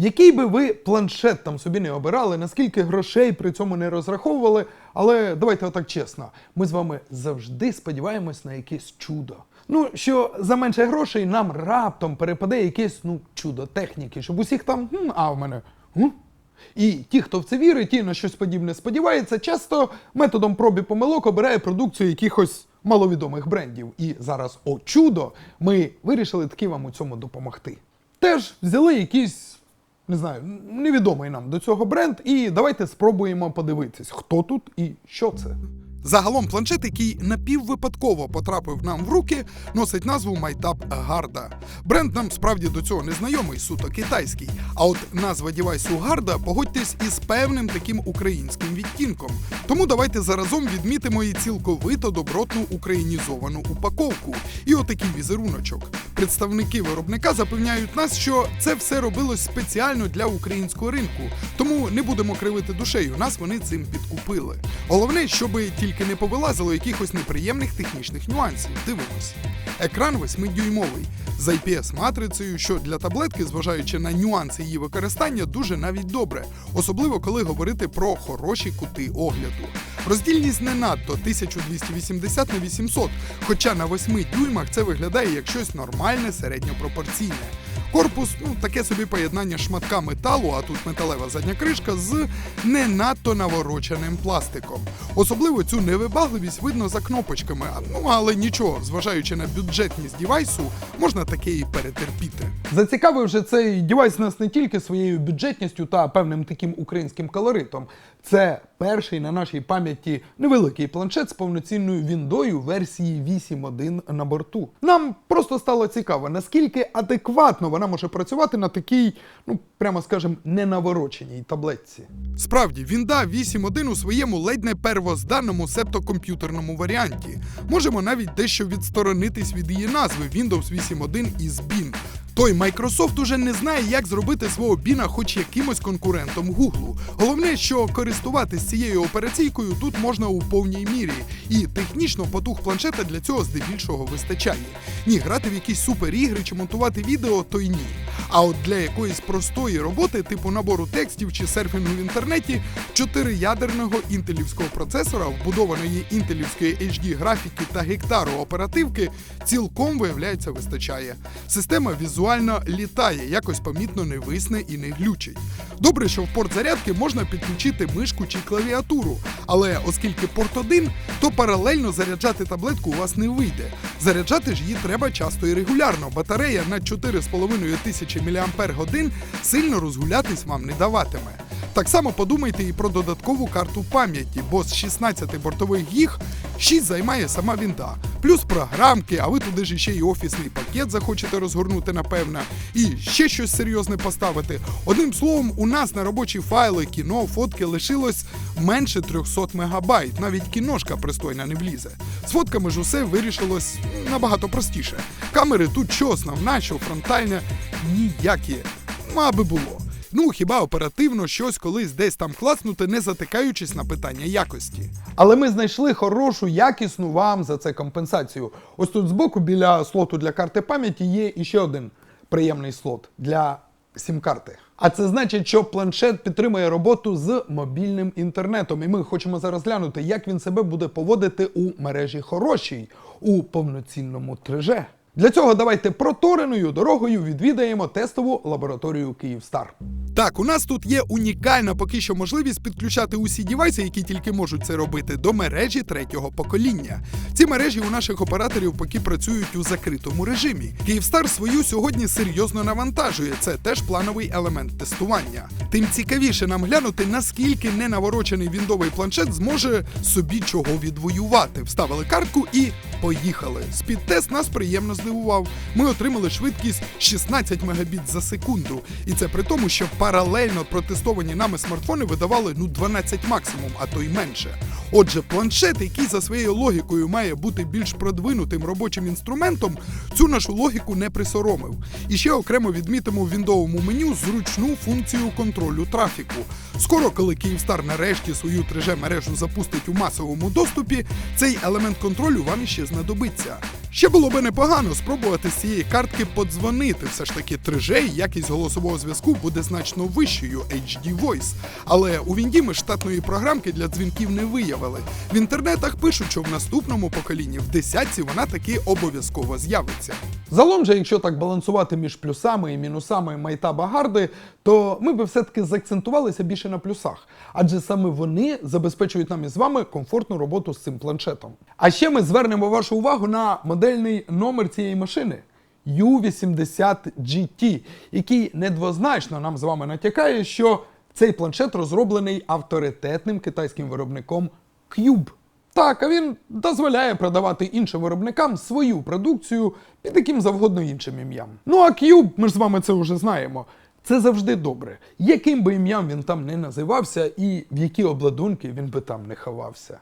Який би ви планшет там собі не обирали, наскільки грошей при цьому не розраховували, але давайте отак чесно, ми з вами завжди сподіваємось на якесь чудо. Ну, що за менше грошей нам раптом перепаде якесь ну, чудо техніки, щоб усіх там, «Хм, а в мене. «Гм?» І ті, хто в це вірить, ті на щось подібне сподівається, часто методом проб і помилок обирає продукцію якихось маловідомих брендів. І зараз, о чудо, ми вирішили таки вам у цьому допомогти. Теж взяли якийсь, не знаю, невідомий нам до цього бренд, і давайте спробуємо подивитись, хто тут і що це. Загалом планшет, який напіввипадково потрапив нам в руки, носить назву MyTab Garda. Бренд нам справді до цього не знайомий, суто китайський. А от назва дівайсу Гарда, погодьтесь із певним таким українським відтінком. Тому давайте заразом відмітимо її цілковито добротну українізовану упаковку. І отакий візеруночок. Представники виробника запевняють нас, що це все робилось спеціально для українського ринку. Тому не будемо кривити душею. Нас вони цим підкупили. Головне, щоб тільки не повилазило якихось неприємних технічних нюансів. Дивимось. Екран 8-дюймовий з IPS-матрицею, що для таблетки, зважаючи на нюанси її використання, дуже навіть добре, особливо коли говорити про хороші кути огляду. Роздільність не надто 1280 на 800, хоча на 8 дюймах це виглядає як щось нормальне, середньопропорційне. Корпус ну таке собі поєднання шматка металу, а тут металева задня кришка з не надто навороченим пластиком. Особливо цю невибагливість видно за кнопочками. Ну але нічого, зважаючи на бюджетність дівайсу, можна таке і перетерпіти. Зацікавив же цей дівайс нас не тільки своєю бюджетністю та певним таким українським колоритом. Це перший на нашій пам'яті невеликий планшет з повноцінною віндою версії 8.1 на борту. Нам просто стало цікаво, наскільки адекватно вона може працювати на такій, ну прямо скажем, ненавороченій таблетці. Справді, Вінда 8.1 у своєму ледь не первозданному септокомп'ютерному варіанті. Можемо навіть дещо відсторонитись від її назви Windows 8.1 із BIN. Той Microsoft уже не знає, як зробити свого біна хоч якимось конкурентом Гуглу. Головне, що користуватись цією операційкою тут можна у повній мірі, і технічно потух планшета для цього здебільшого вистачає. Ні, грати в якісь суперігри чи монтувати відео, то й ні. А от для якоїсь простої роботи, типу набору текстів чи серфінгу в інтернеті, чотириядерного інтелівського процесора, вбудованої інтелівської HD графіки та гектару оперативки, цілком виявляється вистачає. Система візуально літає, якось помітно не висне і не глючить. Добре, що в порт зарядки можна підключити мишку чи клавіатуру, але оскільки порт один, то паралельно заряджати таблетку у вас не вийде. Заряджати ж її треба часто і регулярно. Батарея на 4,5 тисячі мАч сильно розгулятись вам не даватиме. Так само подумайте і про додаткову карту пам'яті, бо з 16 бортових гіг 6 займає сама вінда. Плюс програмки, а ви туди ж ще й офісний пакет захочете розгорнути, напевно, і ще щось серйозне поставити. Одним словом, у нас на робочі файли, кіно, фотки лишилось менше 300 мегабайт. Навіть кіношка пристойна не влізе. З фотками ж усе вирішилось набагато простіше. Камери тут що основна, що фронтальна, ніякі. Ну, Аби було. Ну, хіба оперативно щось колись десь там класнути, не затикаючись на питання якості. Але ми знайшли хорошу, якісну вам за це компенсацію. Ось тут збоку біля слоту для карти пам'яті є іще один приємний слот для сім-карти. А це значить, що планшет підтримує роботу з мобільним інтернетом. І ми хочемо зараз глянути, як він себе буде поводити у мережі хорошій, у повноцінному 3G. Для цього давайте протореною дорогою відвідаємо тестову лабораторію Київстар. Так, у нас тут є унікальна поки що можливість підключати усі дівайси, які тільки можуть це робити, до мережі третього покоління. Ці мережі у наших операторів поки працюють у закритому режимі. Київстар свою сьогодні серйозно навантажує. Це теж плановий елемент тестування. Тим цікавіше нам глянути, наскільки ненаворочений віндовий планшет зможе собі чого відвоювати. Вставили картку і поїхали. Спідтест нас приємно здивував. Ми отримали швидкість 16 мегабіт за секунду. І це при тому, що паралельно протестовані нами смартфони видавали ну 12 максимум, а то й менше. Отже, планшет, який за своєю логікою має бути більш продвинутим робочим інструментом, цю нашу логіку не присоромив. І ще окремо відмітимо в віндовому меню зручну функцію контролю трафіку. Скоро, коли Київстар нарешті свою 3G мережу запустить у масовому доступі, цей елемент контролю вам іще знадобиться. Ще було би непогано спробувати з цієї картки подзвонити. Все ж таки 3G якість голосового зв'язку буде значно вищою HD Voice. Але у Вінді ми штатної програмки для дзвінків не виявили. В інтернетах пишуть, що в наступному поколінні в десятці вона таки обов'язково з'явиться. Залом же, якщо так балансувати між плюсами і мінусами Майтаба Гарди, то ми би все-таки заакцентувалися більше на плюсах, адже саме вони забезпечують нам із вами комфортну роботу з цим планшетом. А ще ми звернемо вашу увагу на модельний номер цієї машини. U80GT, який недвозначно нам з вами натякає, що цей планшет розроблений авторитетним китайським виробником Cube. Так, а він дозволяє продавати іншим виробникам свою продукцію під яким завгодно іншим ім'ям. Ну а Cube, ми ж з вами це вже знаємо. Це завжди добре. Яким би ім'ям він там не називався, і в які обладунки він би там не ховався.